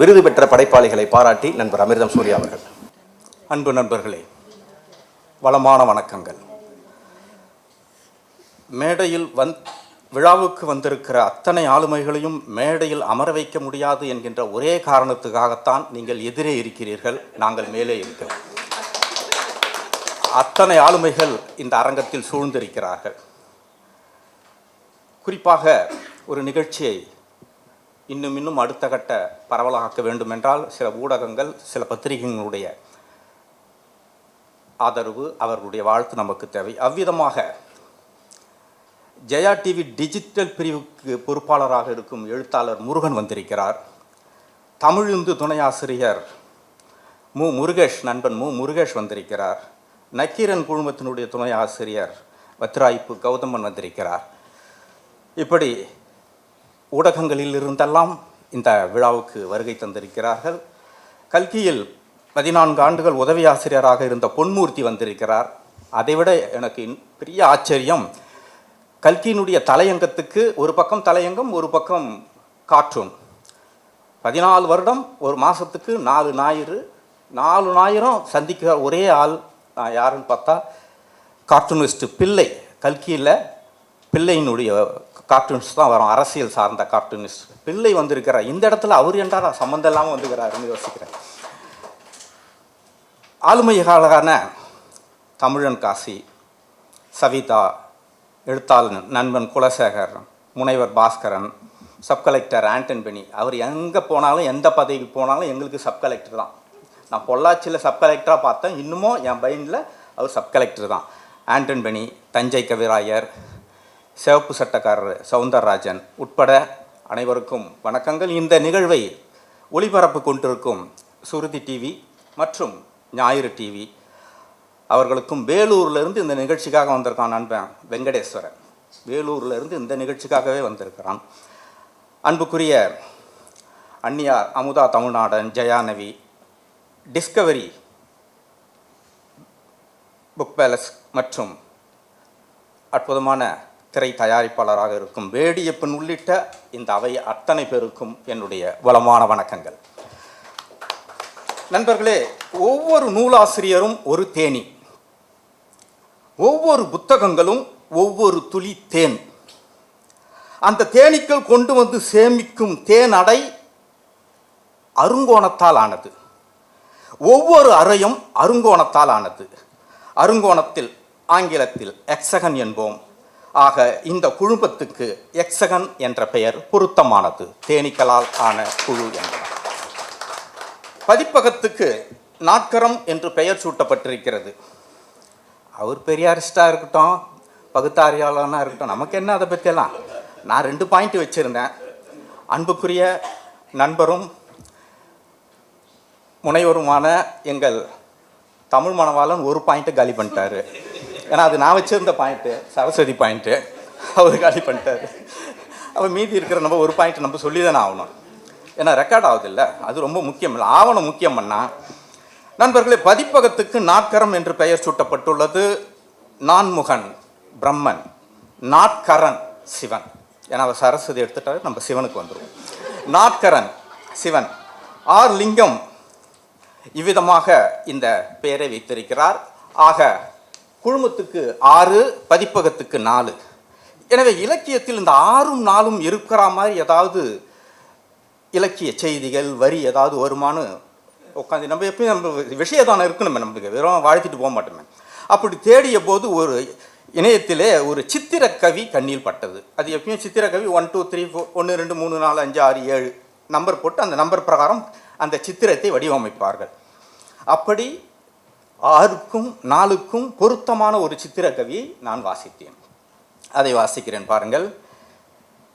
விருது பெற்ற படைப்பாளிகளை பாராட்டி நண்பர் அமிர்தம் சூர்யா அவர்கள். அன்பு நண்பர்களே வளமான வணக்கங்கள். மேடையில் வந் விழாவுக்கு வந்திருக்கிற அத்தனை ஆளுமைகளையும் மேடையில் அமர வைக்க முடியாது என்கின்ற ஒரே காரணத்துக்காகத்தான் நீங்கள் எதிரே இருக்கிறீர்கள் நாங்கள் மேலே இருக்கிறோம். அத்தனை ஆளுமைகள் இந்த அரங்கத்தில் சூழ்ந்திருக்கிறார்கள். குறிப்பாக ஒரு நிகழ்ச்சியை இன்னும் இன்னும் அடுத்த கட்ட பரவலாக்க வேண்டுமென்றால் சில ஊடகங்கள் சில பத்திரிகைகளுடைய ஆதரவு அவர்களுடைய வாழ்த்து நமக்கு தேவை. அவ்விதமாக ஜெயா டிவி டிஜிட்டல் பிரிவுக்கு பொறுப்பாளராக இருக்கும் எழுத்தாளர் முருகன் வந்திருக்கிறார். தமிழுந்து துணை ஆசிரியர் மு. முருகேஷ் நண்பன் மு. முருகேஷ் வந்திருக்கிறார். நக்கீரன் குழுமத்தினுடைய துணை ஆசிரியர் வத்ராய்ப்பு கௌதமன் வந்திருக்கிறார். இப்படி ஊடகங்களில் இருந்தெல்லாம் இந்த விழாவுக்கு வருகை தந்திருக்கிறார்கள். கல்கியில் பதினான்கு ஆண்டுகள் உதவி ஆசிரியராக இருந்த பொன்மூர்த்தி வந்திருக்கிறார். அதைவிட எனக்கு பெரிய ஆச்சரியம். கல்கியினுடைய தலையங்கத்துக்கு ஒரு பக்கம் தலையங்கம் ஒரு பக்கம் கார்ட்டூன் பதினாலு வருடம் ஒரு மாதத்துக்கு நாலு ஞாயிறு. நாலு ஞாயிறும் சந்திக்கிற ஒரே ஆள் நான் யாருன்னு பார்த்தா கார்ட்டூனிஸ்ட் பிள்ளை. கல்கியில் பிள்ளையினுடைய கார்ட்டூன்ஸ் தான் வரும் அரசியல் சார்ந்த கார்ட்டூனிஸ்ட் பிள்ளை வந்திருக்கிறார். இந்த இடத்துல அவர் என்றால் சம்மந்தம் இல்லாமல் வந்துக்கிறாருன்னு யோசிக்கிறேன். ஆளுமைகாலான தமிழன் காசி சவிதா எழுத்தாளன் நண்பன் குலசேகர் முனைவர் பாஸ்கரன் சப் கலெக்டர் ஆண்டன் பெனி அவர் எங்கே போனாலும் எந்த பதவிக்கு போனாலும் எங்களுக்கு சப் கலெக்டர் தான். நான் பொள்ளாச்சியில் சப் கலெக்டராக பார்த்தேன். இன்னமும் என் பையனில் அவர் சப் கலெக்டர் தான். ஆண்டன் பெனி தஞ்சை கவிராயர் சிவப்பு சட்டக்காரர் சவுந்தரராஜன் உட்பட அனைவருக்கும் வணக்கங்கள். இந்த நிகழ்வை ஒளிபரப்பு கொண்டிருக்கும் சுருதி டிவி மற்றும் ஞாயிறு டிவி அவர்களுக்கும் வேலூர்லேருந்து இந்த நிகழ்ச்சிக்காக வந்திருக்கான் நண்பன் வெங்கடேஸ்வரன். வேலூர்லேருந்து இந்த நிகழ்ச்சிக்காகவே வந்திருக்கிறான். அன்புக்குரிய அந்நியார் அமுதா தமிழ்நாடன் ஜெயானவி டிஸ்கவரி புக் பேலஸ் மற்றும் அற்புதமான திரை தயாரிப்பாளராக இருக்கும் வேடியப்பன் உள்ளிட்ட இந்த அவை அத்தனை பேருக்கும் என்னுடைய வளமான வணக்கங்கள். நண்பர்களே ஒவ்வொரு நூலாசிரியரும் ஒரு தேனி. ஒவ்வொரு புத்தகங்களும் ஒவ்வொரு துளி தேன். அந்த தேனீக்கள் கொண்டு வந்து சேமிக்கும் தேன் அடை அருங்கோணத்தால் ஆனது. ஒவ்வொரு அறையும் அருங்கோணத்தால் ஆனது. அருங்கோணத்தில் ஆங்கிலத்தில் எக்ஸகன் என்போம். ஆக இந்த குழுமத்துக்கு எக்ஸகன் என்ற பெயர் பொருத்தமானது. தேனீக்களால் ஆன குழு என்பது. பதிப்பகத்துக்கு நாட்கரம் என்று பெயர் சூட்டப்பட்டிருக்கிறது. அவர் பெரியாரிஸ்டாக இருக்கட்டும் பகுத்தாரியாளனாக இருக்கட்டும் நமக்கு என்ன அதை பற்றியெல்லாம் நான் ரெண்டு பாயிண்ட் வச்சுருந்தேன். அன்புக்குரிய நண்பரும் முனைவருமான எங்கள் தமிழ் மணவாளன் ஒரு பாயிண்ட்டை காலி பண்ணிட்டாரு. ஏன்னா அது நான் வச்சிருந்த பாயிண்ட்டு சரஸ்வதி பாயிண்ட்டு அவர் காலி பண்ணிட்டாரு. அவர் மீதி இருக்கிற நம்ம ஒரு பாயிண்ட் நம்ம சொல்லி தானே ஆகணும். ஏன்னா ரெக்கார்ட் ஆகுதில்ல அது ரொம்ப முக்கியம். இல்லை ஆவணம் முக்கியம் பண்ணால் நண்பர்களே பதிப்பகத்துக்கு நாட்கரம் என்று பெயர் சூட்டப்பட்டுள்ளது நான்முகன் பிரம்மன். நாட்கரன் சிவன். ஏன்னா அவர் சரஸ்வதி எடுத்துட்டாரு நம்ம சிவனுக்கு வந்துடுவோம் நாட்கரன் சிவன். ஆர் லிங்கம் இவ்விதமாக இந்த பெயரை வைத்திருக்கிறார். ஆக குழுமத்துக்கு ஆறு பதிப்பகத்துக்கு நாலு. எனவே இலக்கியத்தில் இந்த ஆறும் நாளும் இருக்கிற மாதிரி ஏதாவது இலக்கிய செய்திகள் வரி ஏதாவது வருமானு உட்காந்து நம்ம எப்பயும் நம்ம விஷயம் தானே இருக்கணுமே நம்மளுக்கு வெறும் வாழ்த்திட்டு போக மாட்டோமே. அப்படி தேடிய போது ஒரு இணையத்திலே ஒரு சித்திரக்கவி கண்ணில் பட்டது. அது எப்பயும் சித்திரக்கவி ஒன் டூ த்ரீ ஃபோர் ஒன்று ரெண்டு மூணு நாலு அஞ்சு ஆறு ஏழு நம்பர் போட்டு அந்த நம்பர் பிரகாரம் அந்த சித்திரத்தை வடிவமைப்பார்கள். அப்படி ஆறுக்கும் நாலுக்கும் பொருத்தமான ஒரு சித்திரக்கவியை நான் வாசித்தேன். அதை வாசிக்கிறேன் பாருங்கள்.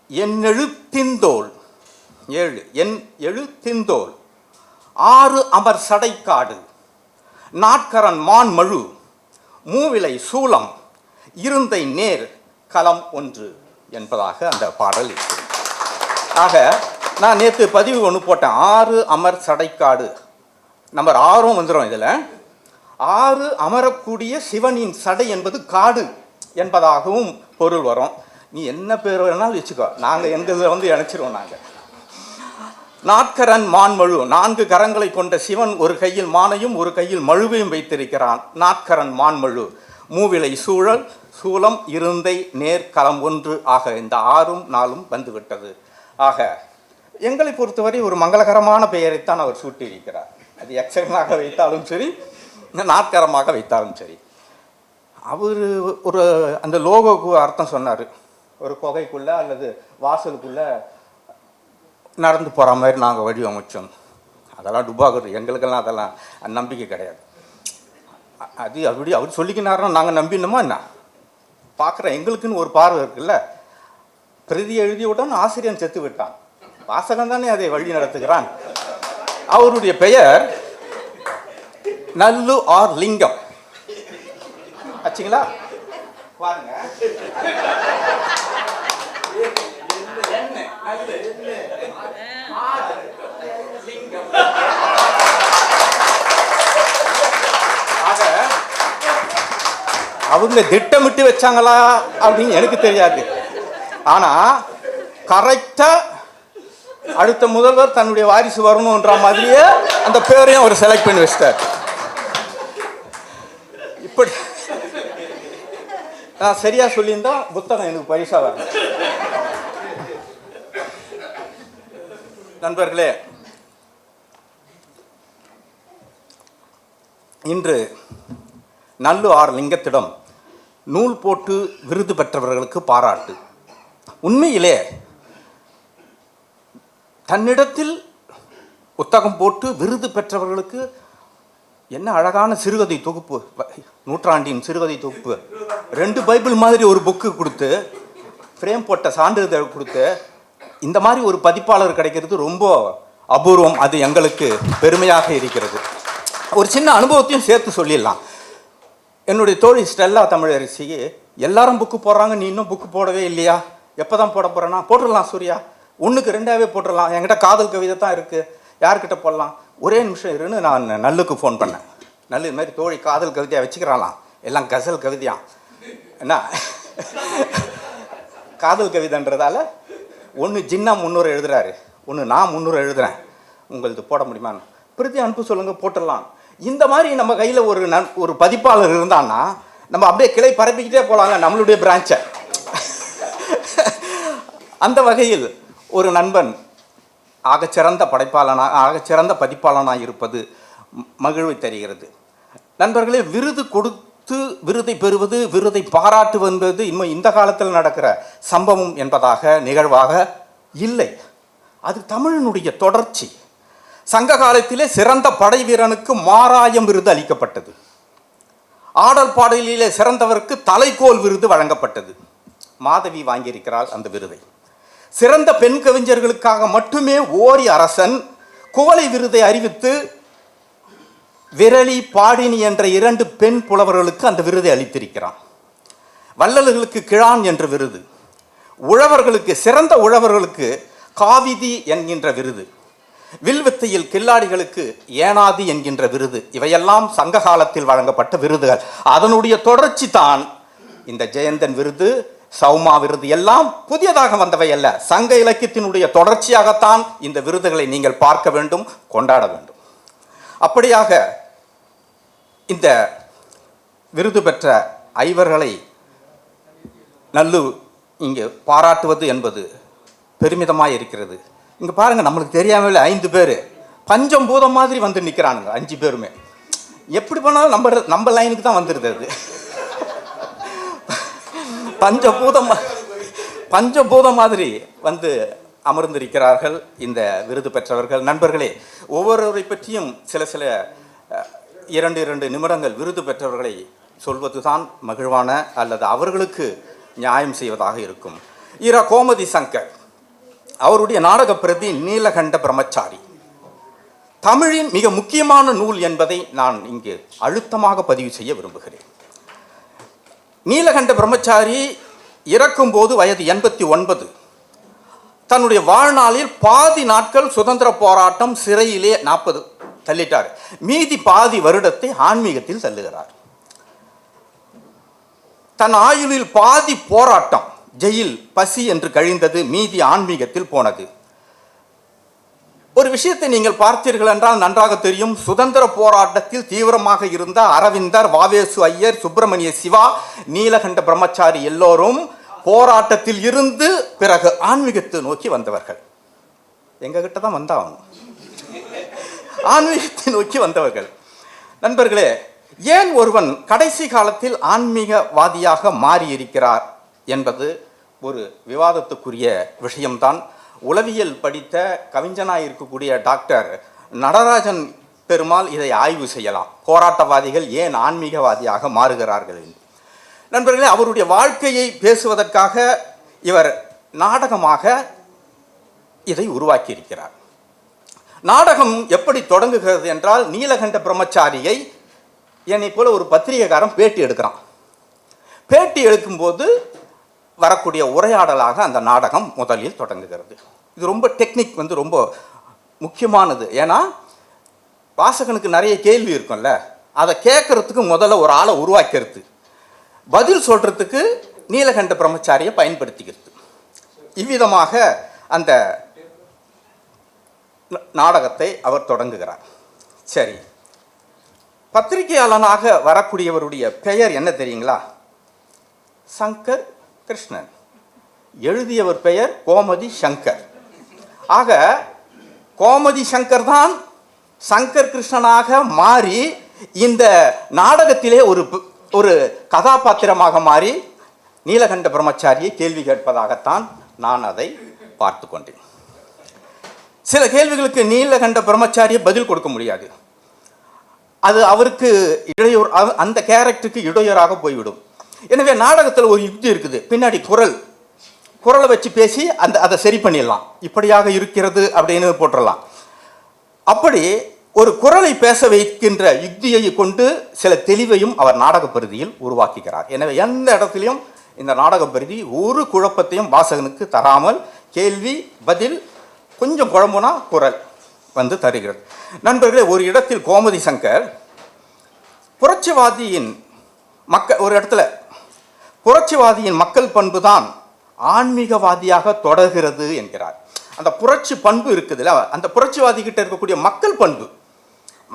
என் எழுத்திந்தோல் ஏழு. என் எழுத்திந்தோல் ஆறு அமர் சடைக்காடு. நாட்கரன் மான் மழு மூவிலை சூளம் இருந்தை நேர் களம் ஒன்று என்பதாக அந்த பாடல் இருக்கு. ஆக நான் நேற்று பதிவு ஒன்று போட்டேன். ஆறு அமர் சடைக்காடு. நம்பர் ஆறும் வந்துடும் இதில். ஆறு அமரக்கூடிய சிவனின் சடை என்பது காடு என்பதாகவும் பொருள் வரும். நீ என்ன பேர் வேணாலும் வச்சுக்கோ. நாங்கள் எங்கள் வந்து இணைச்சிருவோம் நாங்கள் நாட்கரன் மான்மழு நான்கு கரங்களை கொண்ட சிவன் ஒரு கையில் மானையும் ஒரு கையில் மழுவையும் வைத்திருக்கிறான். நாட்கரன் மான்மழு மூவிலை சூழல் சூலம் இருந்தை நேர் களம் ஒன்று ஆக இந்த ஆறும் நாளும் வந்துவிட்டது. ஆக எங்களை பொறுத்தவரை ஒரு மங்களகரமான பெயரைத்தான் அவர் சூட்டியிருக்கிறார். அது எக்ஸனாக வைத்தாலும் சரி நாட்கரமாக வைத்தாலும் சரி. அவர் ஒரு அந்த லோகோக்கு அர்த்தம் சொன்னார். ஒரு குகைக்குள்ளே அல்லது வாசலுக்குள்ளே நடந்து போகிற மாதிரி நாங்கள் வடிவமைச்சோம் அதெல்லாம் டுபாகர் எங்களுக்கெல்லாம் அதெல்லாம் நம்பிக்கை கிடையாது. அது அப்படி அவர் சொல்லிக்கினாருன்னா நாங்கள் நம்பினோமா என்ன? பார்க்குற எங்களுக்குன்னு ஒரு பார்வை இருக்குல்ல. பிரதி எழுதியுடன் ஆசிரியன் செத்து விட்டான். வாசகன் தானே அதை வழி நடத்துகிறான். அவருடைய பெயர் நல்லு ஆர் லிங்கம். ஆச்சுங்களா பாருங்க அவங்க திட்டமிட்டு வச்சாங்களா அப்படின்னு எனக்கு தெரியாது. ஆனா கரெக்டா அடுத்த முதல்வர் தன்னுடைய வாரிசு வரணுன்ற மாதிரியே அந்த பேரையும் அவர் செலக்ட் பண்ணி வச்சிட்டார். இப்படி. நான் சரியா சொல்லியிருந்தா புத்தகம் எனக்கு பரிசா வரும். நண்பர்களே இன்று நல்லு ஆர் லிங்கத்திடம் நூல் போட்டு விருது பெற்றவர்களுக்கு பாராட்டு. உண்மையிலே தன்னிடத்தில் புத்தகம் போட்டு விருது பெற்றவர்களுக்கு என்ன அழகான சிறுகதை தொகுப்பு? நூற்றாண்டின் சிறுகதை தொகுப்பு. ரெண்டு பைபிள் மாதிரி ஒரு புக்கு கொடுத்து ஃப்ரேம் போட்ட சான்றிதழ் கொடுத்து இந்த மாதிரி ஒரு பதிப்பாளர் கிடைக்கிறது ரொம்ப அபூர்வம். அது எங்களுக்கு பெருமையாக இருக்கிறது. ஒரு சின்ன அனுபவத்தையும் சேர்த்து சொல்லிடலாம். என்னுடைய தோழி ஸ்டெல்லா தமிழரசி எல்லாரும் புக்கு போடுறாங்க நீ இன்னும் புக்கு போடவே இல்லையா? எப்போ தான் போட போகிறேன்னா போட்டுடலாம் சூர்யா. ஒன்றுக்கு ரெண்டாவே போட்டுடலாம். என்கிட்ட காதல் கவிதை தான் இருக்குது யார்கிட்ட போடலாம்? ஒரே நிமிஷம் இருன்னு நான் நல்லுக்கு ஃபோன் பண்ணேன். நல்லு இது மாதிரி தோழி காதல் கவிதையாக வச்சுக்கிறாளாம். எல்லாம் கசல் கவிதையாம் என்ன? காதல் கவிதைன்றதால ஒன்று ஜின்னா முந்நூறு எழுதுறாரு. ஒன்று நான் முந்நூறு எழுதுகிறேன் உங்களுக்கு போட முடியுமான்னு. பிரதி அனுப்பு சொல்லுங்கள் போட்டுடலாம். இந்த மாதிரி நம்ம கையில் ஒரு நன் ஒரு பதிப்பாளர் இருந்தான்னா நம்ம அப்படியே கிளை பரப்பிக்கிட்டே போகலாங்க நம்மளுடைய பிரான்ச்சை அந்த வகையில் ஒரு நண்பன் ஆகச்சிறந்த படைப்பாளனா ஆகச்சிறந்த பதிப்பாளனாக இருப்பது மகிழ்வை தருகிறது. நண்பர்களே விருது கொடுத்து விருதை பெறுவது விருதை பாராட்டு வந்தது இன்னும் இந்த காலத்தில் நடக்கிற சம்பவம் என்பதாக நிகழ்வாக இல்லை. அது தமிழனுடைய தொடர்ச்சி. சங்க காலத்திலே சிறந்த படை வீரனுக்கு மாராயம் விருது அளிக்கப்பட்டது. ஆடல் பாடலிலே சிறந்தவருக்கு தலைக்கோல் விருது வழங்கப்பட்டது. மாதவி வாங்கியிருக்கிறாள் அந்த விருதை. சிறந்த பெண் கவிஞர்களுக்காக மட்டுமே ஓரி அரசன் குவளை விருதை அறிவித்து விரலி பாடினி என்ற இரண்டு பெண் புலவர்களுக்கு அந்த விருதை அளித்திருக்கிறான். வள்ளல்களுக்கு கிழான் என்ற விருது உழவர்களுக்கு சிறந்த உழவர்களுக்கு காவிதி என்கின்ற விருது வில்வித்தையில் கில்லாடிகளுக்கு ஏனாதி என்கின்ற விருது இவையெல்லாம் சங்க காலத்தில் வழங்கப்பட்ட விருதுகள். அதனுடைய தொடர்ச்சி தான் இந்த ஜெயந்தன் விருது சௌமா விருது எல்லாம் புதியதாக வந்தவை அல்ல. சங்க இலக்கியத்தினுடைய தொடர்ச்சியாகத்தான் இந்த விருதுகளை நீங்கள் பார்க்க வேண்டும் கொண்டாட வேண்டும். அப்படியாக இந்த விருது பெற்ற ஐவர்களை நல்லு இங்கே பாராட்டுவது என்பது பெருமிதமாக இருக்கிறது. இங்கே பாருங்கள் நம்மளுக்கு தெரியாமல் ஐந்து பேர். பஞ்சம் பூதம் மாதிரி வந்து நிற்கிறானுங்க அஞ்சு பேருமே. எப்படி பண்ணாலும் நம்ம நம்ம லைனுக்கு தான் வந்துடுது அது. பஞ்சபூதம் பஞ்சபூதம் மாதிரி வந்து அமர்ந்திருக்கிறார்கள் இந்த விருது பெற்றவர்கள். நண்பர்களே ஒவ்வொருவரை பற்றியும் சில சில இரண்டு இரண்டு நிமிடங்கள் விருது பெற்றவர்களை சொல்வதுதான் மகிழ்வான அல்லது அவர்களுக்கு நியாயம் செய்வதாக இருக்கும். இரா கோமதி சங்கர் அவருடைய நாடக பிரதி நீலகண்ட பிரம்மச்சாரி. தமிழின் மிக முக்கியமான நூல் என்பதை நான் இங்கு அழுத்தமாக பதிவு செய்ய விரும்புகிறேன். நீலகண்ட பிரம்மச்சாரி இறக்கும்போது வயது எண்பத்தி ஒன்பது. தன்னுடைய வாழ்நாளில் பாதி நாட்கள் சுதந்திர போராட்டம் சிறையிலே நாற்பது தள்ளிட்டார். மீதி பாதி வருடத்தை ஆன்மீகத்தில் தள்ளுகிறார். தன் ஆயுளில் பாதி போராட்டம் ஜெயில் பசி என்று கழிந்தது மீதி ஆன்மீகத்தில் போனது. ஒரு விஷயத்தை நீங்கள் பார்த்தீர்கள் என்றால் நன்றாக தெரியும். சுதந்திர போராட்டத்தில் தீவிரமாக இருந்த அரவிந்தர் வாவேசு ஐயர் சுப்பிரமணிய சிவா நீலகண்ட பிரம்மச்சாரி எல்லோரும் போராட்டத்தில் இருந்து பிறகு ஆன்மீகத்தை நோக்கி வந்தவர்கள். எங்ககிட்ட தான் வந்தாகணும் ஆன்மீகத்தை நோக்கி வந்தவர்கள். நண்பர்களே ஏன் ஒருவன் கடைசி காலத்தில் ஆன்மீகவாதியாக மாறியிருக்கிறார் என்பது ஒரு விவாதத்துக்குரிய விஷயம்தான். உளவியல் படித்த கவிஞனாக இருக்கக்கூடிய டாக்டர் நடராஜன் பெருமாள் இதை ஆய்வு செய்யலாம். போராட்டவாதிகள் ஏன் ஆன்மீகவாதியாக மாறுகிறார்கள் என்று. நண்பர்களே அவருடைய வாழ்க்கையை பேசுவதற்காக இவர் நாடகமாக இதை உருவாக்கியிருக்கிறார். நாடகம் எப்படி தொடங்குகிறது என்றால் நீலகண்ட பிரம்மச்சாரியை என்னை போல ஒரு பத்திரிகைக்காரன் பேட்டி எடுக்கிறான். பேட்டி எடுக்கும்போது வரக்கூடிய உரையாடலாக அந்த நாடகம் முதலில் தொடங்குகிறது. இது ரொம்ப டெக்னிக் வந்து ரொம்ப முக்கியமானது. ஏன்னா வாசகனுக்கு நிறைய கேள்வி இருக்கும்ல. அதை கேட்கறதுக்கு முதல்ல ஒரு ஆளை உருவாக்கிறது. பதில் சொல்கிறதுக்கு நீலகண்ட பிரம்மச்சாரியை பயன்படுத்திக்கிறது. இவ்விதமாக அந்த நாடகத்தை அவர் தொடங்குகிறார். சரி. பத்திரிகையாளனாக வரக்கூடியவருடைய பெயர் என்ன தெரியுங்களா? சங்கர் கிருஷ்ணன். எழுதியவர் பெயர் கோமதி சங்கர். ஆக கோமதி சங்கர் தான் சங்கர் கிருஷ்ணனாக மாறி இந்த நாடகத்திலே ஒரு ஒரு கதாபாத்திரமாக மாறி நீலகண்ட பிரம்மச்சாரியை கேள்வி கேட்பதாகத்தான் நான் அதை பார்த்து கொண்டேன். சில கேள்விகளுக்கு நீலகண்ட பிரம்மச்சாரியை பதில் கொடுக்க முடியாது. அது அவருக்கு இடையூறு அந்த கேரக்டருக்கு இடையூறாக போய்விடும். எனவே நாடகத்தில் ஒரு யுக்தி இருக்குது. பின்னாடி குரல். குரலை வச்சு பேசி அந்த அதை சரி பண்ணிடலாம். இப்படியாக இருக்கிறது அப்படின்னு போட்டுடலாம். அப்படி ஒரு குரலை பேச வைக்கின்ற யுக்தியை கொண்டு சில தெளிவையும் அவர் நாடக பரிதியில் உருவாக்குகிறார். எனவே எந்த இடத்துலையும் இந்த நாடக பரிதி ஒரு குழப்பத்தையும் வாசகனுக்கு தராமல் கேள்வி பதில் கொஞ்சம் குழம்புனா குரல் வந்து தருகிறது. நண்பர்களே ஒரு இடத்தில் கோமதி சங்கர் புரட்சிவாதியின் மக்க ஒரு இடத்துல புரட்சிவாதியின் மக்கள் பண்பு தான் ஆன்மீகவாதியாக தொடர்கிறது என்கிறார். அந்த புரட்சி பண்பு இருக்குதுல்ல அந்த புரட்சிவாதி கிட்ட இருக்கக்கூடிய மக்கள் பண்பு.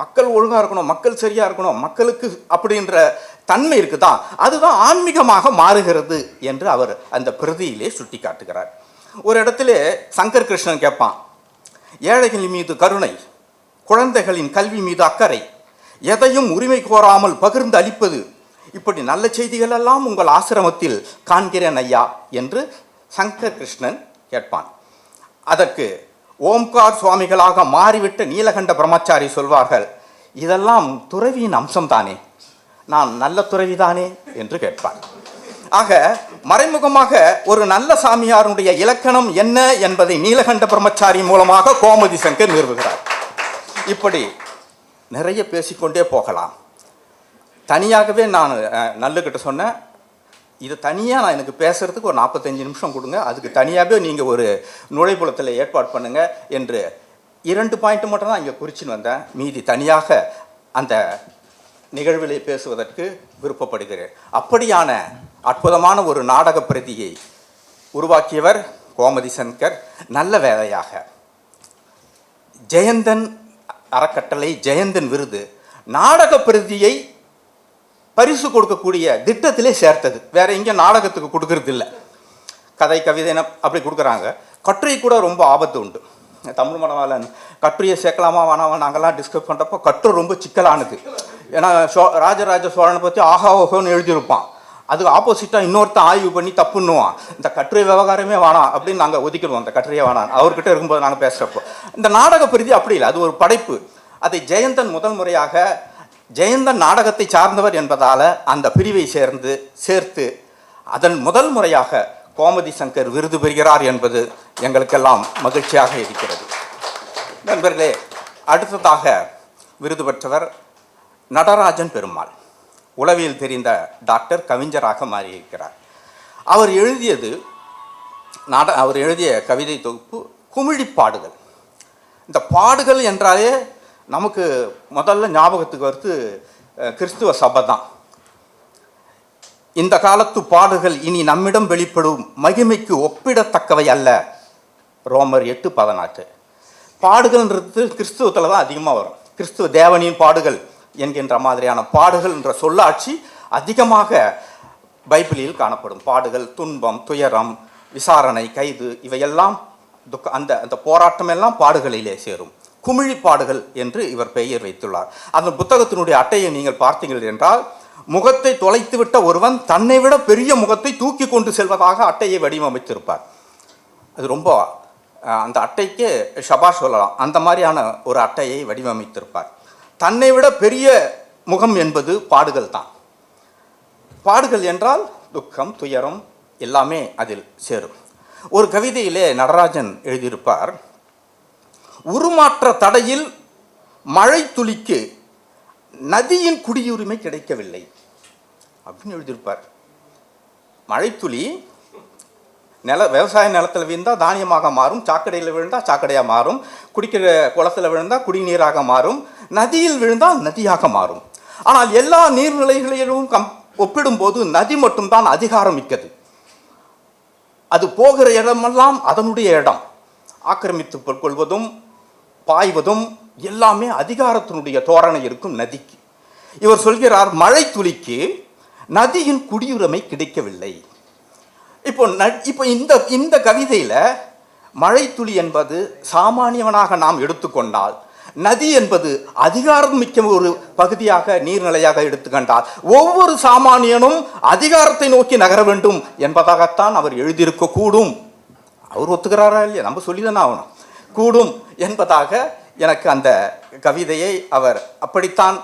மக்கள் ஒழுங்காக இருக்கணும் மக்கள் சரியாக இருக்கணும் மக்களுக்கு அப்படின்ற தன்மை இருக்குதா? அதுதான் ஆன்மீகமாக மாறுகிறது என்று அவர் அந்த பிரதியிலே சுட்டி காட்டுகிறார் ஒரு இடத்துல சங்கர் கிருஷ்ணன் கேட்பான் ஏழைகள் மீது கருணை குழந்தைகளின் கல்வி மீது அக்கறை எதையும் உரிமை கோராமல் பகிர்ந்து அளிப்பது இப்படி நல்ல செய்திகள் எல்லாம் உங்கள் ஆசிரமத்தில் காண்கிறேன் ஐயா என்று சங்கர் கிருஷ்ணன் கேட்பான். அதற்கு ஓம்கார் சுவாமிகளாக மாறிவிட்ட நீலகண்ட பிரம்மச்சாரி சொல்வார்கள் இதெல்லாம் துறவியின் அம்சம்தானே? நான் நல்ல துறவிதானே? என்று கேட்பார் ஆக மறைமுகமாக ஒரு நல்ல சாமியாருடைய இலக்கணம் என்ன என்பதை நீலகண்ட பிரம்மச்சாரி மூலமாக கோமதி சங்கர் நிறுவுகிறார். இப்படி நிறைய பேசிக்கொண்டே போகலாம். தனியாகவே நான் நல்லுக்கிட்ட சொன்னேன். இது தனியாக நான் எனக்கு பேசுகிறதுக்கு ஒரு நாற்பத்தஞ்சு நிமிஷம் கொடுங்க. அதுக்கு தனியாகவே நீங்கள் ஒரு நுழைப்புலத்தில் ஏற்பாடு பண்ணுங்கள் என்று இரண்டு பாயிண்ட் மட்டும் தான் இங்கே குறிச்சின்னு வந்தேன். மீதி தனியாக அந்த நிகழ்விலே பேசுவதற்கு விருப்பப்படுகிறேன். அப்படியான அற்புதமான ஒரு நாடக பிரதியை உருவாக்கியவர் கோமதி சங்கர். நல்ல வேலையாக ஜெயந்தன் அறக்கட்டளை ஜெயந்தன் விருது. நாடக பிரதியை பரிசு கொடுக்கக்கூடிய திட்டத்திலே சேர்த்தது. வேற எங்கேயும் நாடகத்துக்கு கொடுக்கறது இல்லை கதை கவிதை அப்படி கொடுக்குறாங்க. கட்டுரை கூட ரொம்ப ஆபத்து உண்டு. தமிழ் மனவாளன் கட்டுரையை சேர்க்கலாமா வேணாமா நாங்கள்லாம் டிஸ்கஸ் பண்ணுறப்போ கட்டுரை ரொம்ப சிக்கலானது. ஏன்னா சோ ராஜராஜ சோழனை பற்றி ஆஹா ஓஹோன்னு எழுதியிருப்பான். அதுக்கு ஆப்போசிட்டாக இன்னொருத்தன் ஆய்வு பண்ணி தப்புன்னுவான். இந்த கட்டுரை விவகாரமே வேணாம் அப்படின்னு நாங்கள் ஒதுக்கிடுவோம். அந்த கட்டுரையே வேணாம். அவர்கிட்ட இருக்கும்போது நாங்கள் பேசுகிறப்போ இந்த நாடக பிரதி அப்படி இல்லை. அது ஒரு படைப்பு. அதை ஜெயந்தன் முதல் முறையாக ஜெயந்தன் நாடகத்தை சார்ந்தவர் என்பதால் அந்த பிரிவை சேர்ந்து சேர்த்து அதன் முதல் முறையாக கோமதி சங்கர் விருது பெறுகிறார் என்பது எங்களுக்கெல்லாம் மகிழ்ச்சியாக இருக்கிறது. நண்பர்களே அடுத்ததாக விருது பெற்றவர் நடராஜன் பெருமாள். உளவியல் தெரிந்த டாக்டர் கவிஞராக மாறியிருக்கிறார். அவர் எழுதியது நாட அவர் எழுதிய கவிதை தொகுப்பு குமிழி பாடுகள். இந்த பாடுகள் என்றாலே நமக்கு முதல்ல ஞாபகத்துக்கு வருது கிறிஸ்துவ சபை தான் இந்த காலத்து பாடுகள் இனி நம்மிடம் வெளிப்படும் மகிமைக்கு ஒப்பிடத்தக்கவை அல்ல. ரோமர் எட்டு பதினாறு. பாடுகள்ன்றது கிறிஸ்துவத்தில் தான் அதிகமாக வரும். கிறிஸ்துவ தேவனின் பாடுகள் என்கின்ற மாதிரியான பாடுகள் என்ற சொல்லாட்சி அதிகமாக பைபிளில் காணப்படும். பாடுகள் துன்பம் துயரம் விசாரணை கைது இவையெல்லாம் துக்க அந்த அந்த போராட்டமெல்லாம் பாடுகளிலே சேரும். குமிழிப்பாடுகள் என்று இவர் பெயர் வைத்துள்ளார். அந்த புத்தகத்தினுடைய அட்டையை நீங்கள் பார்த்தீர்கள் என்றால் முகத்தை தொலைத்துவிட்ட ஒருவன் தன்னை விட பெரிய முகத்தை தூக்கி கொண்டு செல்வதாக அட்டையை வடிவமைத்திருப்பார். அது ரொம்ப அந்த அட்டைக்கு ஷபா சொல்லலாம். அந்த மாதிரியான ஒரு அட்டையை வடிவமைத்திருப்பார். தன்னை விட பெரிய முகம் என்பது பாடுகள் தான். பாடுகள் என்றால் துக்கம் துயரம் எல்லாமே அதில் சேரும். ஒரு கவிதையிலே நடராஜன் எழுதியிருப்பார் உருமாற்ற தடையில் மழை துளிக்கு நதியின் குடியுரிமை கிடைக்கவில்லை. அப்படின்னு எழுதியிருப்பார். மழைத்துளி நில விவசாய நிலத்தில் விழுந்தால் தானியமாக மாறும் சாக்கடையில் விழுந்தால் சாக்கடையாக மாறும் குடிக்கிற குளத்தில் விழுந்தால் குடிநீராக மாறும் நதியில் விழுந்தால் நதியாக மாறும். ஆனால் எல்லா நீர்நிலைகளிலும் கம் ஒப்பிடும்போது நதி மட்டும்தான் அதிகாரம் மிக்கது. அது போகிற இடமெல்லாம் அதனுடைய இடம். ஆக்கிரமித்து கொள்வதும் பாய்வதும் எல்லாமே அதிகாரத்தினுடைய தோரணை இருக்கும் நதிக்கு. இவர் சொல்கிறார் மழை துளிக்கு நதியின் குடியுரிமை கிடைக்கவில்லை. இப்போ ந இப்போ இந்த இந்த கவிதையில் மழைத்துளி என்பது சாமானியவனாக நாம் எடுத்துக்கொண்டால் நதி என்பது அதிகாரம் மிக்க ஒரு பகுதியாக நீர்நிலையாக எடுத்துக்கொண்டால் ஒவ்வொரு சாமானியனும் அதிகாரத்தை நோக்கி நகர வேண்டும் என்பதாகத்தான் அவர் எழுதியிருக்கக்கூடும். அவர் ஒத்துக்கிறாரா இல்லையா? நம்ம சொல்லி தானே ஆகணும். கூடும் என்பதாக எனக்கு அந்த கவிதையை அவர் அப்படித்தான்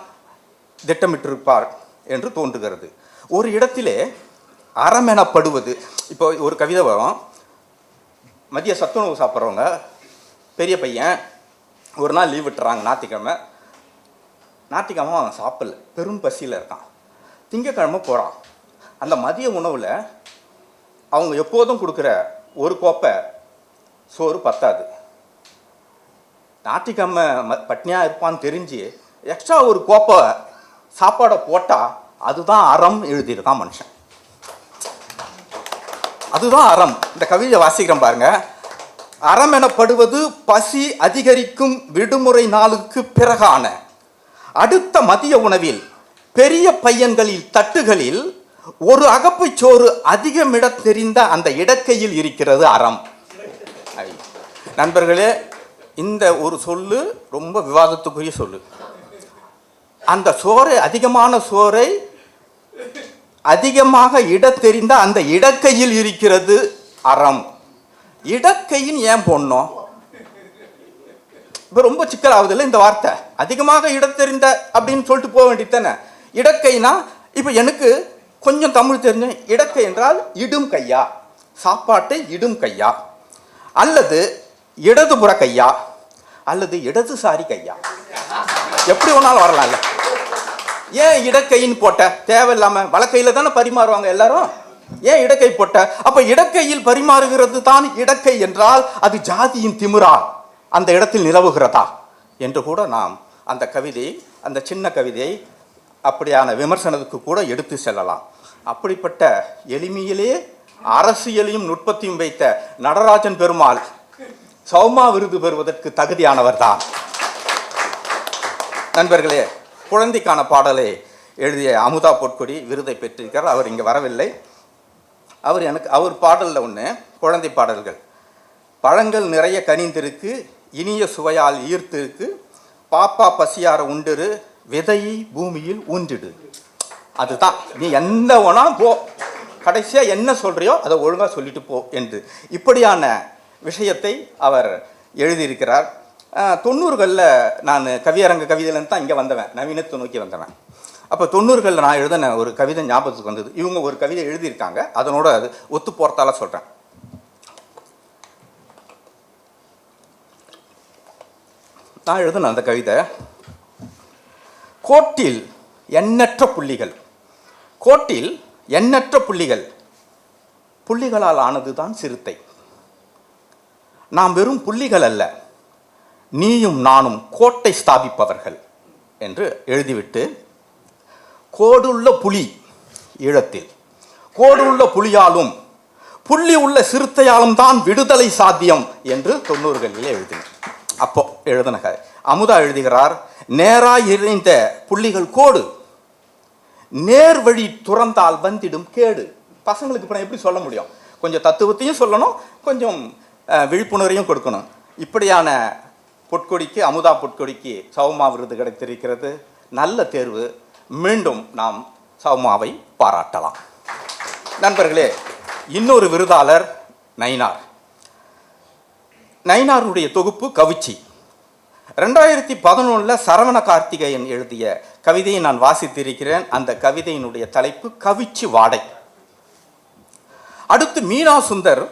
திட்டமிட்டிருப்பார் என்று தோன்றுகிறது. ஒரு இடத்திலே அறம் எனப்படுவது இப்போ ஒரு கவிதை வரும். மதிய சத்துணவு சாப்பிட்றவங்க பெரிய பையன் ஒரு நாள் லீவ் விட்டுறாங்க ஞாத்திக்கிழமை ஞாத்திக்கிழமை அவன் சாப்பிடல பெரும் பசியில் இருக்கான். திங்கக்கிழமை போகிறான் அந்த மதிய உணவில் அவங்க எப்போதும் கொடுக்குற ஒரு கோப்பை சோறு பத்தாது. ஞாயிற்றுக்கிழமை ம பட்னியாக இருப்பான்னு தெரிஞ்சு எக்ஸ்ட்ரா ஒரு கோப்பை சாப்பாடை போட்டால் அதுதான் அறம் எழுதியிருக்கான் மனுஷன். அதுதான் அறம். இந்த கவிதையை வாசிக்கிறேன் பாருங்க. அறம் எனப்படுவது பசி அதிகரிக்கும் விடுமுறை நாளுக்கு பிறகான அடுத்த மதிய உணவில் பெரிய பையன்களில் தட்டுகளில் ஒரு அகப்புச் சோறு அதிகமிடத் தெரிந்த அந்த இடக்கையில் இருக்கிறது அறம். ஐ. நண்பர்களே இந்த ஒரு சொல்லு ரொம்ப விவாதத்துக்குரிய சொல்லு. அந்த சோறை அதிகமான சோறை அதிகமாக இட தெரிந்த அந்த இடக்கையில் இருக்கிறது அறம். இடக்கையின் ஏன் போடணும் இப்போ ரொம்ப சிக்கலாகுது இல்லை இந்த வார்த்தை. அதிகமாக இட தெரிந்த அப்படின்னு சொல்லிட்டு போக வேண்டியது தானே. இடக்கைனா இப்போ எனக்கு கொஞ்சம் தமிழ் தெரிஞ்ச இடக்கை என்றால் இடும் கையா? சாப்பாட்டை இடும் கையா? அல்லது இடதுபுற கையா? அல்லது இடதுசாரி கையா? எப்படி வேணாலும் வரலாம்ல. ஏன் இடக்கைன்னு போட்ட தேவையில்லாமல் வழக்கையில் தானே பரிமாறுவாங்க எல்லாரும்? ஏன் இடக்கை போட்ட? அப்ப இடக்கையில் பரிமாறுகிறது தான் இடக்கை என்றால் அது ஜாதியின் திமிரா? அந்த இடத்தில் நிலவுகிறதா? என்று கூட நாம் அந்த கவிதை அந்த சின்ன கவிதை அப்படியான விமர்சனத்துக்கு கூட எடுத்து செல்லலாம். அப்படிப்பட்ட எளிமையிலே அரசியலையும் நுட்பத்தையும் வைத்த நடராஜன் பெருமாள் சௌமா விருது பெறுவதற்கு தகுதியானவர் தான் நண்பர்களே குழந்தைக்கான பாடலை எழுதிய அமுதா பொற்கொடி விருதை பெற்றிருக்கிறார். அவர் இங்கே வரவில்லை. அவர் எனக்கு அவர் பாடலில் ஒன்று குழந்தை பாடல்கள். பழங்கள் நிறைய கனிந்திருக்கு இனிய சுவையால் ஈர்த்திருக்கு பாப்பா பசியார உண்டிரு விதையை பூமியில் ஊன்றிடு. அதுதான். நீ எந்த ஒன்றா போ. கடைசியாக என்ன சொல்கிறியோ அதை ஒழுங்காக சொல்லிட்டு போ என்று. இப்படியான விஷயத்தை அவர் எழுதியிருக்கிறார். தொண்ணூறுகளில் நான் கவியரங்க கவிதையிலேருந்து தான் இங்கே வந்தவன் நவீனத்தை நோக்கி வந்தவன். அப்போ தொண்ணூறுகளில் நான் எழுதின ஒரு கவிதை ஞாபகத்துக்கு வந்தது. இவங்க ஒரு கவிதை எழுதியிருக்காங்க. அதனோட அது ஒத்து போகிறதால சொல்கிறேன் நான் எழுதின அந்த கவிதை கோட்டில் எண்ணற்ற புள்ளிகள் கோட்டில் எண்ணற்ற புள்ளிகள் புள்ளிகளால் ஆனதுதான் சிறுத்தை. நாம் வெறும் புள்ளிகள் அல்ல நீயும் நானும் கோட்டை ஸ்தாபிப்பவர்கள் என்று எழுதிவிட்டு கோடுள்ள புலி ஈழத்தில் கோடுள்ள புலியாலும் புள்ளி உள்ள சிறுத்தையாலும் தான் விடுதலை சாத்தியம் என்று தொண்ணூறுகளிலே எழுதினார். அப்போ எழுதின கதை. அமுதா எழுதுகிறார் நேராய் இணைந்த புள்ளிகள் கோடு நேர் வழி துறந்தால் வந்திடும் கேடு. பசங்களுக்கு இப்போ நான் எப்படி சொல்ல முடியும்? கொஞ்சம் தத்துவத்தையும் சொல்லணும் கொஞ்சம் விழிப்புணர்வையும் கொடுக்கணும். இப்படியான பொற்கொடிக்கு அமுதா பொற்கொடிக்கு சௌமா விருது கிடைத்திருக்கிறது. நல்ல தேர்வு. மீண்டும் நாம் சௌமாவை பாராட்டலாம். நண்பர்களே இன்னொரு விருதாளர் நைனார் நைனாருடைய தொகுப்பு கவிச்சி. ரெண்டாயிரத்தி பதினொன்றில் சரவண கார்த்திகேயன் எழுதிய கவிதையை நான் வாசித்திருக்கிறேன். அந்த கவிதையினுடைய தலைப்பு கவிச்சி வாடை. அடுத்து மீனா சுந்தர்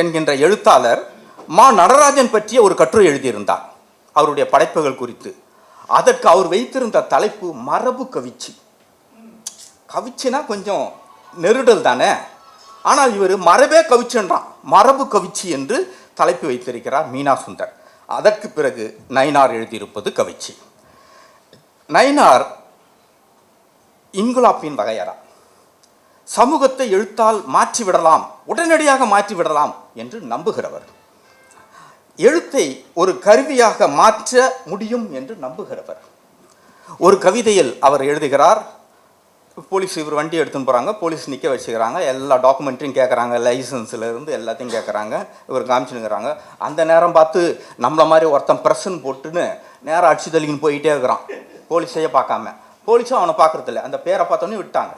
என்கின்ற எழுத்தாளர் மா நடராஜன் பற்றிய ஒரு கட்டுரை எழுதியிருந்தார். அவருடைய படைப்புகள் குறித்து. அதற்கு அவர் வைத்திருந்த தலைப்பு மரபு கவிச்சி. கவிச்சினா கொஞ்சம் நெருடல் தானே? ஆனால் இவர் மரபே கவிச்சுன்றான். மரபு கவிச்சி என்று தலைப்பு வைத்திருக்கிறார் மீனா சுந்தர். அதற்கு பிறகு நயினார் எழுதியிருப்பது கவிச்சி. நயினார் இன்குலாப்பின் வகையறா. சமூகத்தை எழுத்தால் மாற்றிவிடலாம் உடனடியாக மாற்றிவிடலாம் என்று நம்புகிறவர். எழுத்தை ஒரு கருவியாக மாற்ற முடியும் என்று நம்புகிறவர். ஒரு கவிதையில் அவர் எழுதுகிறார் போலீஸ் இவர் வண்டி எடுத்துன்னு போகிறாங்க போலீஸ் நிற்க வச்சுக்கிறாங்க எல்லா டாக்குமெண்ட்டையும் கேட்குறாங்க லைசன்ஸ்லேருந்து எல்லாத்தையும் கேட்குறாங்க இவர் காமிச்சுனுங்கிறாங்க அந்த நேரம் பார்த்து நம்மளை மாதிரி ஒருத்தன் ப்ரெஸ்ஸுன்னு போட்டுன்னு நேரம் அடிச்சு தள்ளின்னு போயிட்டே இருக்கிறான் போலீஸையே பார்க்காம. போலீஸும் அவனை பார்க்கறதில்ல அந்த பேரை பார்த்தோன்னே விட்டாங்க.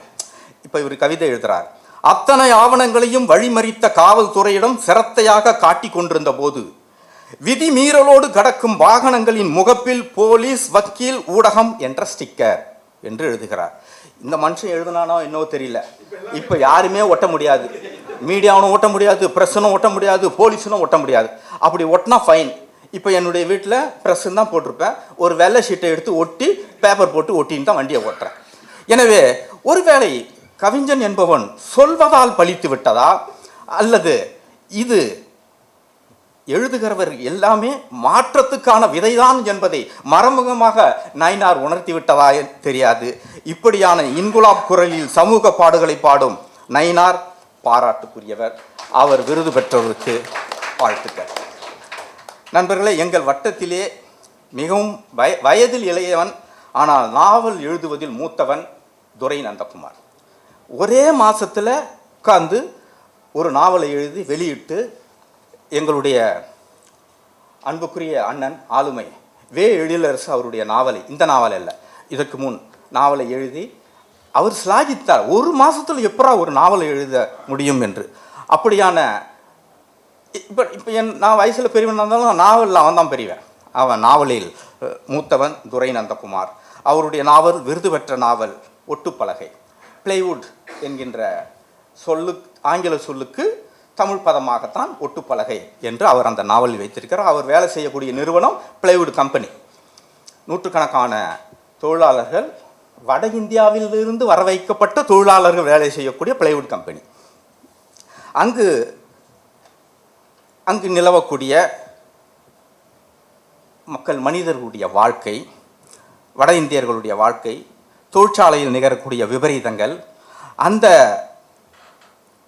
இப்போ இவர் கவிதை எழுதுகிறார் அத்தனை ஆவணங்களையும் வழிமறித்த காவல்துறையிடம் சிரத்தையாக காட்டிக் கொண்டிருந்த போது விதி மீறலோடு கடக்கும் வாகனங்களின் முகப்பில் போலீஸ் வக்கீல் ஊடகம் என்ற ஸ்டிக்கர் என்று எழுதுகிறார். இந்த மனுஷன் எழுதுனானோ என்னவோ தெரியல. இப்போ யாருமே ஒட்ட முடியாது. மீடியாவும் ஓட்ட முடியாது ப்ரெஸ்ஸும் ஒட்ட முடியாது போலீஸும் ஓட்ட முடியாது. அப்படி ஒட்டினா ஃபைன் இப்போ என்னுடைய வீட்டில் ப்ரெஸ்ஸுன்னு தான் போட்டிருப்பேன். ஒரு வெள்ளை ஷீட்டை எடுத்து ஒட்டி பேப்பர் போட்டு ஒட்டின்னு தான் வண்டியை ஓட்டுறேன். எனவே ஒருவேளை கவிஞன் என்பவன் சொல்வதால் பழித்து விட்டதா? அல்லது இது எழுதுகிறவர் எல்லாமே மாற்றத்துக்கான விதைதான் என்பதை மறைமுகமாக நயினார் உணர்த்தி விட்டதா தெரியாது. இப்படியான இன்குலாப் குரலில் சமூக பாடுகளை பாடும் நயினார் பாராட்டுக்குரியவர். அவர் விருது பெற்றவருக்கு வாழ்த்துக்கள். நண்பர்களே எங்கள் வட்டத்திலே மிகவும் வய வயதில் இளையவன் ஆனால் நாவல் எழுதுவதில் மூத்தவன் துரை நந்தகுமார் ஒரே மாதத்தில் உட்காந்து ஒரு நாவலை எழுதி வெளியிட்டு எங்களுடைய அன்புக்குரிய அண்ணன் ஆளுமை வே எழிலரசு அவருடைய நாவலை இந்த நாவல் அல்ல இதற்கு முன் நாவலை எழுதி அவர் சிலாகித்தார். ஒரு மாதத்தில் எப்பரா ஒரு நாவலை எழுத முடியும் என்று. அப்படியான இப்போ இப்போ என் நான் வயசில் பெரியவன் இருந்தாலும் நாவலில் அவன் தான் பெரியவன். அவன் நாவலில் மூத்தவன் துரை நந்தகுமார் அவருடைய நாவல் விருது பெற்ற நாவல் ஒட்டுப்பலகை. பிளேவுட் என்கின்ற சொல்லு ஆங்கில சொல்லுக்கு தமிழ் பதமாகத்தான் ஒட்டுப்பலகை என்று அவர் அந்த நாவலில் வைத்திருக்கிறார். அவர் வேலை செய்யக்கூடிய நிறுவனம் பிளைவுட் கம்பெனி நூற்றுக்கணக்கான தொழிலாளர்கள் வட இந்தியாவிலிருந்து வர வைக்கப்பட்ட தொழிலாளர்கள் வேலை செய்யக்கூடிய பிளைவுட் கம்பெனி அங்கு அங்கு நிலவக்கூடிய மக்கள் மனிதர்களுடைய வாழ்க்கை வட இந்தியர்களுடைய வாழ்க்கை தொழிற்சாலையில் நிகழக்கூடிய விபரீதங்கள் அந்த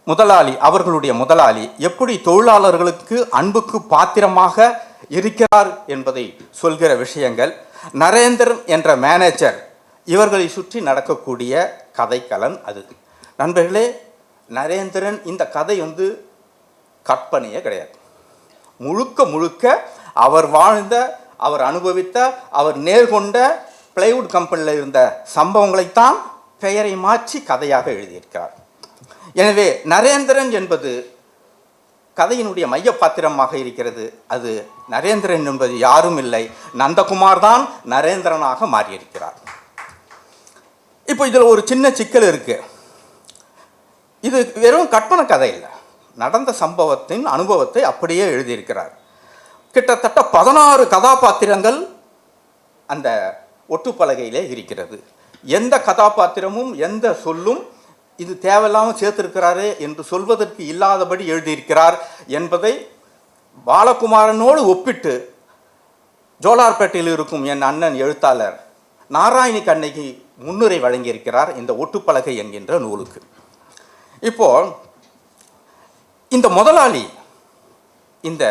முதலாளி அவர்களுடைய முதலாளி எப்படி தொழிலாளர்களுக்கு அன்புக்கு பாத்திரமாக இருக்கிறார் என்பதை சொல்கிற விஷயங்கள் நரேந்திரன் என்ற மேனேஜர் இவர்களை சுற்றி நடக்கக்கூடிய கதைக்கலன் அது. நண்பர்களே நரேந்திரன் இந்த கதை வந்து கற்பனையே கிடையாது. முழுக்க முழுக்க அவர் வாழ்ந்த அவர் அனுபவித்த அவர் நேர்கொண்ட பிளைவுட் கம்பெனியில் இருந்த சம்பவங்களைத்தான் பெயரை மாற்றி கதையாக எழுதியிருக்கிறார். எனவே நரேந்திரன் என்பது கதையினுடைய மைய பாத்திரமாக இருக்கிறது. அது நரேந்திரன் என்பது யாரும் இல்லை. நந்தகுமார் தான் நரேந்திரனாக மாறியிருக்கிறார். இப்போ இதில் ஒரு சின்ன சிக்கல் இருக்கு. இது வெறும் கற்பனை கதை இல்லை. நடந்த சம்பவத்தின் அனுபவத்தை அப்படியே எழுதியிருக்கிறார். கிட்டத்தட்ட பதினாறு கதாபாத்திரங்கள் அந்த ஒட்டுப்பலகையிலே இருக்கிறது. எந்த கதாபாத்திரமும் எந்த சொல்லும் இது தேவையில்லாமல் சேர்த்திருக்கிறாரே என்று சொல்வதற்கு இல்லாதபடி எழுதியிருக்கிறார் என்பதை பாலகுமாரனோடு ஒப்பிட்டு ஜோலார்பேட்டையில் இருக்கும் என் அண்ணன் எழுத்தாளர் நாராயணி கண்ணகி முன்னுரை வழங்கியிருக்கிறார் இந்த ஒட்டுப்பலகை என்கின்ற நூலுக்கு. இப்போ இந்த முதலாளி இந்த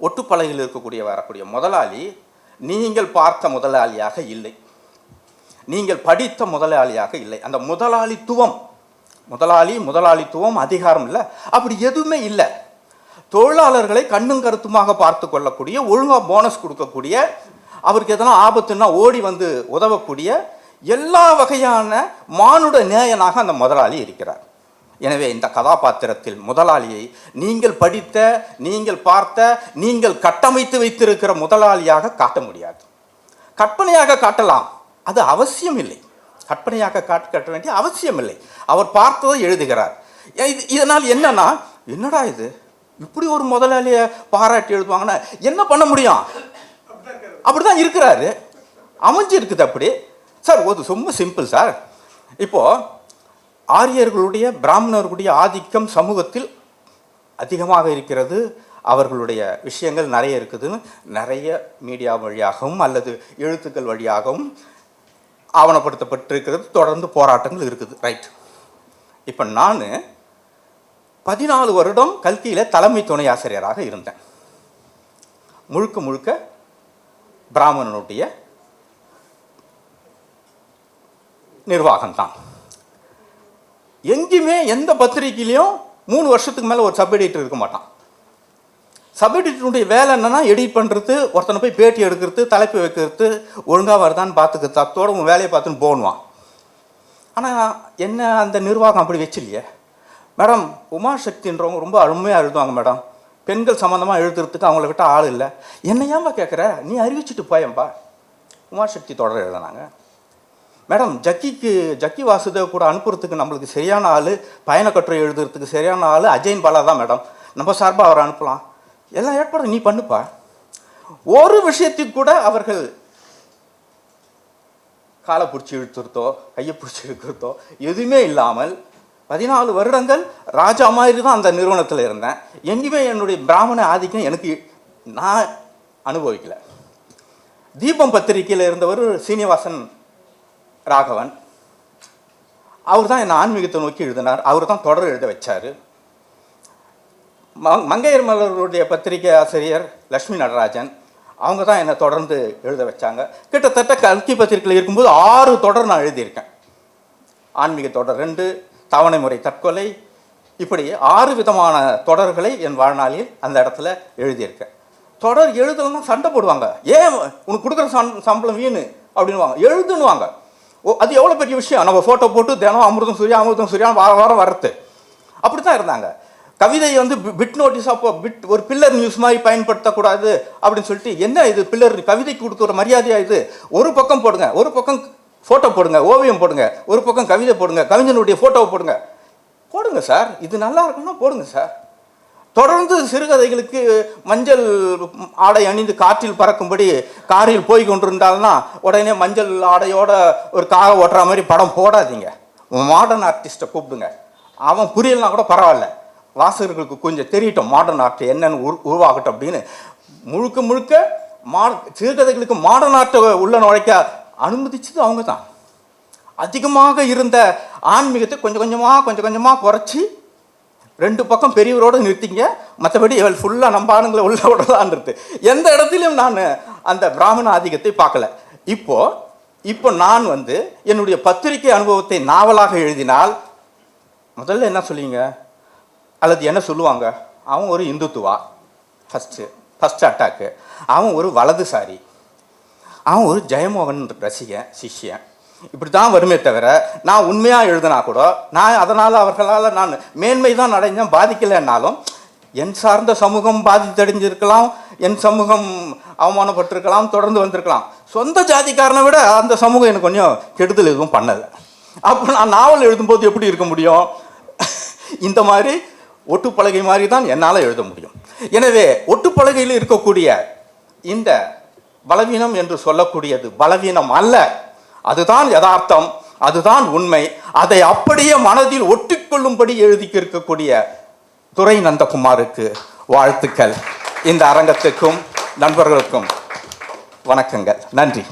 ஒட்டுப்பலகையில் இருக்கக்கூடிய வரக்கூடிய முதலாளி நீங்கள் பார்த்த முதலாளியாக இல்லை. நீங்கள் படித்த முதலாளியாக இல்லை. அந்த முதலாளித்துவம் முதலாளி முதலாளித்துவம் அதிகாரம் இல்லை. அப்படி எதுவுமே இல்லை. தொழிலாளர்களை கண்ணும் கருத்துமாக பார்த்து கொள்ளக்கூடிய ஒழுங்காக போனஸ் கொடுக்கக்கூடிய அவருக்கு எதனா ஆபத்துன்னா ஓடி வந்து உதவக்கூடிய எல்லா வகையான மானுட நேயனாக அந்த முதலாளி இருக்கிறார். எனவே இந்த கதாபாத்திரத்தில் முதலாளியை நீங்கள் படித்த நீங்கள் பார்த்த நீங்கள் கட்டமைத்து வைத்திருக்கிற முதலாளியாக காட்ட முடியாது. கற்பனையாக காட்டலாம். அது அவசியம் இல்லை கற்பனையாக காட்டு கட்ட வேண்டிய அவசியம் இல்லை அவர் பார்த்ததை எழுதுகிறார். இது இதனால் என்னன்னா என்னடா இது? இப்படி ஒரு முதலாளியை பாராட்டி எழுதுவாங்கன்னா என்ன பண்ண முடியும்? அப்படிதான் இருக்கிறாரு. அமைஞ்சு இருக்குது அப்படி. சார் ஒரு ரொம்ப சிம்பிள் சார். இப்போ ஆரியர்களுடைய பிராமணர்களுடைய ஆதிக்கம் சமூகத்தில் அதிகமாக இருக்கிறது. அவர்களுடைய விஷயங்கள் நிறைய இருக்குதுன்னு நிறைய மீடியா வழியாகவும் அல்லது எழுத்துக்கள் வழியாகவும் ஆவணப்படுத்தப்பட்டிருக்கிறது தொடர்ந்து போராட்டங்கள் இருக்குது. ரைட் இப்போ நான் பதினாலு வருடம் கல்கியில் தலைமை துணை ஆசிரியராக இருந்தேன். முழுக்க முழுக்க பிராமணனுடைய நிர்வாகம்தான். எங்கேயுமே எந்த பத்திரிகையிலையும் மூணு வருஷத்துக்கு மேலே ஒரு சப் எடிட்டர் இருக்க மாட்டான். சப் எடிட்டருடைய வேலை என்னன்னா எடிட் பண்ணுறது ஒருத்தனை போய் பேட்டி எடுக்கிறது தலைப்பு வைக்கிறது ஒழுங்காக வருதான்னு பார்த்துக்கிறது. அத்தோட உன் வேலையை பார்த்துன்னு போனுவான் ஆனால் என்ன அந்த நிர்வாகம் அப்படி வச்சில்லையே? மேடம் உமாசக்தின்றவங்க ரொம்ப அருமையாக எழுதுவாங்க மேடம். பெண்கள் சம்மந்தமாக எழுதுறதுக்கு அவங்கள ஆள் இல்லை. என்ன ஏன்பா கேட்குற நீ அறிவிச்சிட்டு போயேன்பா. உமாசக்தி தொடர் எழுதுனாங்க. மேடம் ஜக்கிக்கு ஜக்கி வாசுதேவ் கூட அனுப்புறதுக்கு நம்மளுக்கு சரியான ஆள் பயணக்கட்டுரை எழுதுறதுக்கு சரியான ஆள் அஜயன் பாலா தான் மேடம். நம்ம சார்பாக அவரை அனுப்பலாம். எல்லா ஏற்பாடும் நீ பண்ணுப்பா. ஒரு விஷயத்துக்கு கூட அவர்கள் காலை பிடிச்சி இழுத்துறதோ கையை பிடிச்சி இழுக்கிறதோ எதுவுமே இல்லாமல் பதினாலு வருடங்கள் ராஜா மாதிரி தான் அந்த நிறுவனத்தில் இருந்தேன். எங்கேயுமே என்னுடைய பிராமண ஆதிக்கம் எனக்கு நான் அனுபவிக்கல. தீபம் பத்திரிகையில் இருந்தவர் சீனிவாசன் ராகவன். அவர் தான் என்னை ஆன்மீகத்தை நோக்கி எழுதினார். அவர் தான் தொடர் எழுத வச்சார். மங்கையர் மலருடைய பத்திரிகை ஆசிரியர் லக்ஷ்மி நடராஜன் அவங்க தான் என்னை தொடர்ந்து எழுத வச்சாங்க. கிட்டத்தட்ட கல்கி பத்திரிகையில் இருக்கும்போது ஆறு தொடர் நான் எழுதியிருக்கேன். ஆன்மீக தொடர் ரெண்டு தவணை முறை தற்கொலை இப்படி ஆறு விதமான தொடர்களை என் வாழ்நாளில் அந்த இடத்துல எழுதியிருக்கேன். தொடர் எழுதணும்னா சண்டை போடுவாங்க. ஏன் உனக்கு கொடுக்குற சம் சம்பளம் வீணு அப்படின்னுவாங்க. எழுதுன்னுவாங்க. ஓ அது எவ்வளோ பெரிய விஷயம்? நம்ம ஃபோட்டோ போட்டு தினம் அமிர்தம் சூரியா அமிர்தம் சூரியான்னு வாரம் வாரம் வரத்து. அப்படி தான் இருந்தாங்க. கவிதையை வந்து பிட் நோட்டீஸ் அப்போ பிட் ஒரு பில்லர் நியூஸ் மாதிரி பயன்படுத்தக்கூடாது அப்படின்னு சொல்லிட்டு என்ன இது பில்லர் கவிதைக்கு கொடுக்குற மரியாதையாக இது? ஒரு பக்கம் போடுங்க ஒரு பக்கம் ஃபோட்டோ போடுங்க ஓவியம் போடுங்க ஒரு பக்கம் கவிதை போடுங்க கவிஞனுடைய ஃபோட்டோவை போடுங்க. போடுங்க சார் இது நல்லா இருக்குன்னா போடுங்க சார். தொடர்ந்து சிறுகதைகளுக்கு மஞ்சள் ஆடை அணிந்து காற்றில் பறக்கும்படி காரில் போய் கொண்டிருந்தால்னா உடனே மஞ்சள் ஆடையோட ஒரு காக ஓட்டுற மாதிரி படம் போடாதீங்க. மாடர்ன் ஆர்டிஸ்ட்டை கூப்பிடுங்க. அவன் புரியலனா கூட பரவாயில்ல. வாசகர்களுக்கு கொஞ்சம் தெரியட்டும் மாடர்ன் ஆர்ட் என்னன்னு உரு உருவாகட்டும் அப்படின்னு. முழுக்க முழுக்க மா சிறுகதைகளுக்கு மாடர்ன் ஆர்ட்டை உள்ள நுழைக்க அனுமதிச்சது அவங்க தான் அதிகமாக இருந்த ஆன்மீகத்தை கொஞ்சம் கொஞ்சமாக கொஞ்சம் கொஞ்சமாக குறைச்சி ரெண்டு பக்கம் பெரியவரோடு நிறுத்திங்க. மற்றபடி இவள் ஃபுல்லாக நம்ம ஆணுங்களை உள்ள இருக்கு எந்த இடத்துலையும் நான் அந்த பிராமண ஆதிக்கத்தை பார்க்கல. இப்போது இப்போ நான் வந்து என்னுடைய பத்திரிகை அனுபவத்தை நாவலாக எழுதினால் முதல்ல என்ன சொல்லுவீங்க? அல்லது என்ன சொல்லுவாங்க? அவன் ஒரு இந்துத்துவா. ஃபஸ்ட்டு ஃபஸ்ட் அட்டாக்கு அவன் ஒரு வலதுசாரி. அவன் ஒரு ஜெயமோகன் ரசிகன் சிஷ்யன். இப்படி தான் வருமே தவிர நான் உண்மையாக எழுதினா கூட நான் அதனால் அவர்களால் நான் மேன்மை தான் அடைஞ்சேன் பாதிக்கலைன்னாலும் என் சார்ந்த சமூகம் பாதித்தடைஞ்சிருக்கலாம் என் சமூகம் அவமானப்பட்டிருக்கலாம் தொடர்ந்து வந்திருக்கலாம். சொந்த ஜாதிக்காரனை விட அந்த சமூகம் எனக்கு கொஞ்சம் கெடுதல் எதுவும் பண்ணலை. அப்போ நான் நாவல் எழுதும்போது எப்படி இருக்க முடியும்? இந்த மாதிரி ஒட்டுப்பலகை மாதிரி தான் என்னால் எழுத முடியும். எனவே ஒட்டுப்பலகையில் இருக்கக்கூடிய இந்த பலவீனம் என்று சொல்லக்கூடியது பலவீனம் அல்ல. அதுதான் யதார்த்தம் அதுதான் உண்மை. அதை அப்படியே மனதில் ஒட்டிக்கொள்ளும்படி எழுதிக்கிருக்கக்கூடிய இருக்கக்கூடிய துரை நந்தகுமாருக்கு வாழ்த்துக்கள். இந்த அரங்கத்துக்கும் நண்பர்களுக்கும் வணக்கங்கள். நன்றி.